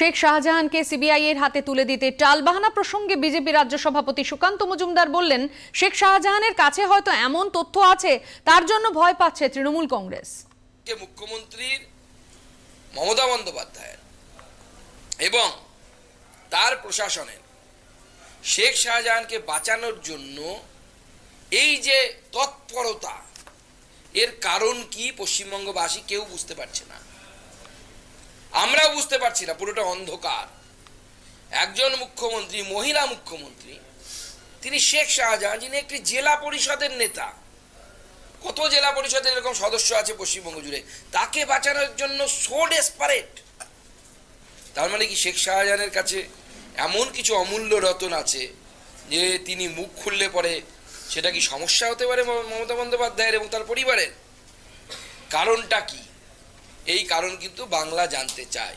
শেখ শাহজাহানকে সিবিআই এর হাতে তুলে দিতে টালবাহানা প্রসঙ্গে বিজেপি রাজ্য সভাপতি সুকান্ত মজুমদার বললেন, শেখ শাহজাহানের কাছে হয়তো এমন তথ্য আছে, তার জন্য ভয় পাচ্ছে তৃণমূল কংগ্রেস। মুখ্যমন্ত্রীর মমতা বন্দ্যোপাধ্যায়ের। এবং তার প্রশাসনের। শেখ শাহজাহানকে বাঁচানোর জন্য এই যে তৎপরতা, এর কারণ কি পশ্চিমবঙ্গবাসী কেউ বুঝতে পারছে না। আমরাও বুঝতে পারছি না, পুরোটা অন্ধকার। একজন মুখ্যমন্ত্রী, মহিলা মুখ্যমন্ত্রী, তিনি শেখ শাহজাহান, যিনি একটি জেলা পরিষদের নেতা। কত জেলা পরিষদের এরকম সদস্য আছে পশ্চিমবঙ্গ জুড়ে? তাকে বাঁচানোর জন্য সো ডেসপারেট তার মানে কি শেখ শাহজাহানের কাছে এমন কিছু অমূল্য রতন আছে যে তিনি মুখ খুললে পরে সেটা কি সমস্যা হতে পারে মমতা বন্দ্যোপাধ্যায়ের এবং তার পরিবারের? কারণটা কি? এই কারণ কিন্তু বাংলা জানতে চায়।